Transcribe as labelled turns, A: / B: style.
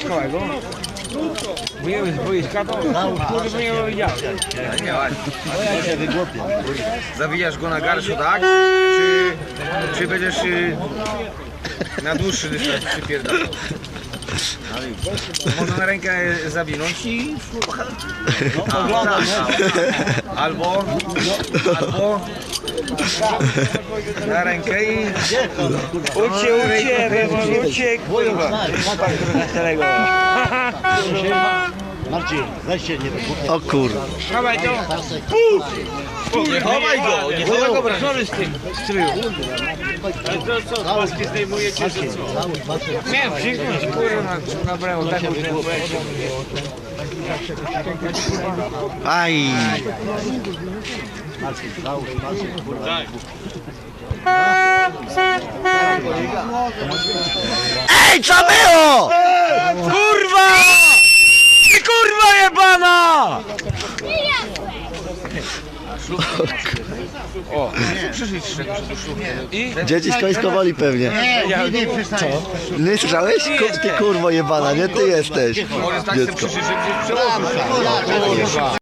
A: Szkołego. Wyjęły z boiska, to kurde mnie nie.
B: Nie, ładnie. Zawijasz go na garszu, tak? Czy, czy będziesz y, na dłuższy dystans przypierdalał? Można na rękę zawinąć i... A, tak. Albo... Albo... Na rękę i...
A: Ucie, ucie, Remo, ucie, kurwa.
C: Marcin, weź się nie
D: O kurwa.
A: Chowaj to.
B: Nie chowaj go, nie chowaj go.
A: Sorry z tym, stryju. Nie, przyknąć, kurwa, na, na brawo, tak już
D: Aj. Ej, co było? Kurwa! Ty kurwa jebana!
B: Z czegoś. I
D: Dzieci skońskowali pewnie.
C: Nie, nie, przestań.
D: Nie słyszałeś? Ku- Ty kurwo jebana, nie ty jesteś.
B: może się
D: Dziecko.
B: że.